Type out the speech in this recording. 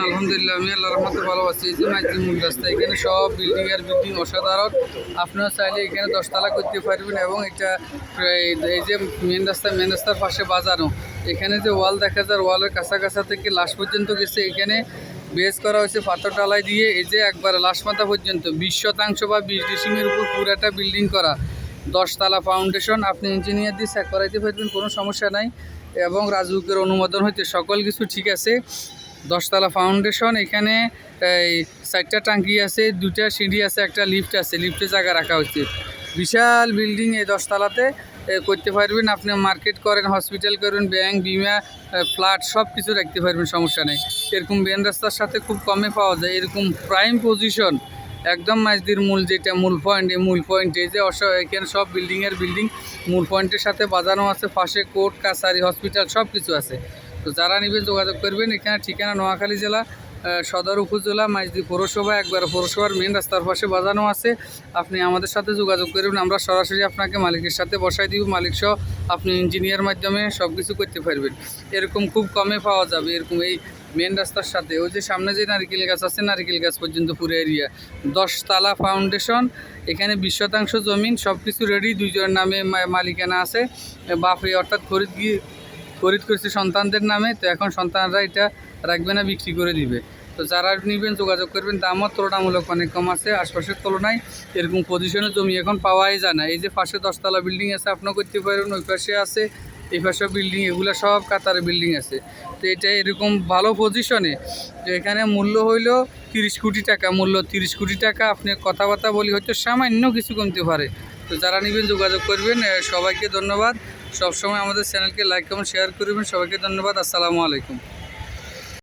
আলহামদুলিল্লাহ, আমি আল্লাহ এখানে সব বিল্ডিং বিল্ডিং অসাধারণ। আপনারা চাইলে এখানে করতে পারবেন এবং এটা এই- যে মেন মেন রাস্তার পাশে বাজারও। এখানে যে ওয়াল দেখা যায় ওয়ালের কাছাকাছা থেকে লাশ পর্যন্ত গেছে। এখানে বেস করা হয়েছে পাথর টালাই দিয়ে, এই যে একবার লাশ মাথা পর্যন্ত, বিশ শতাংশ বা বিশ ডিসিমের উপর পুরাটা বিল্ডিং করা। দশতলা ফাউন্ডেশন আপনি ইঞ্জিনিয়ার দিয়ে চেক করাইতে পারবেন, কোনো সমস্যা নাই। এবং রাজুকের অনুমোদন হইতে সকল কিছু ঠিক আছে। দশতলা ফাউন্ডেশন এখানে এই চারটা টাঙ্কি আছে দুটা সিঁড়ি আছে, একটা লিফট আছে। লিফটে জায়গা রাখা হচ্ছে বিশাল বিল্ডিং এই দশতলাতে করতে পারবেন আপনি মার্কেট করেন হসপিটাল করেন ব্যাংক বিমা ফ্ল্যাট সব কিছু রাখতে পারবেন, সমস্যা নেই। এরকম মেন রাস্তার সাথে খুব কমে পাওয়া যায়। এরকম প্রাইম পজিশন একদম মাঝদির মূল যেটা মূল পয়েন্ট এই মূল পয়েন্ট এই যে এখানে সব বিল্ডিংয়ের বিল্ডিং মূল পয়েন্টের সাথে বাজানো আছে, পাশে কোর্ট, কাছারি হসপিটাল সব কিছু আছে। তো যারা নেবেন যোগাযোগ করবেন, এখানে ঠিকানা নোয়াখালী জেলা সদর উপজেলা, মাইজদি পৌরসভা, একবার পৌরসভার মেন রাস্তার পাশে বাজানো আছে। আপনি আমাদের সাথে যোগাযোগ করবেন, আমরা সরাসরি আপনাকে মালিকের সাথে বসাই দিব, মালিক সহ আপনি ইঞ্জিনিয়ার মাধ্যমে সব কিছু করতে পারবেন। এরকম খুব কমে পাওয়া যাবে, এরকম এই মেন রাস্তার সাথে। ওই যে সামনে যে নারিকেল গাছ আছে, নারিকেল গাছ পর্যন্ত পুরো এরিয়া দশতলা ফাউন্ডেশন এখানে বিশ শতাংশ জমিন সব কিছু রেডি দুইজনের নামে মালিকানা আছে। বাপে অর্থাৎ খরিদ গিয়ে খরিদ করেছে সন্তানদের নামে, তো এখন সন্তানরা এটা রাখবে না, বিক্রি করে দিবে। তো যারা নেবেন, যোগাযোগ করবেন, দামও তুলনামূলক অনেক কম আছে, আশপাশের তুলনায় এরকম পজিশনে জমি এখন পাওয়াই যায় না। এই যে পাশে দশতলা বিল্ডিং আছে, আপনিও করতে পারবেন ওই পাশে আছে, এই পাশে বিল্ডিং এগুলো সব কাতারে বিল্ডিং আছে। তো এটা এরকম ভালো পজিশনে তো এখানে মূল্য হইল তিরিশ কোটি টাকা, মূল্য তিরিশ কোটি টাকা, আপনি কথাবার্তা বলি হয়তো সামান্য কিছু কমতে পারে। তো যারা নেবেন, যোগাযোগ করবেন সবাইকে ধন্যবাদ। সবসময় আমাদের চ্যানেলকে লাইক কমেন্ট শেয়ার করবেন, সবাইকে ধন্যবাদ, আসসালামু আলাইকুম।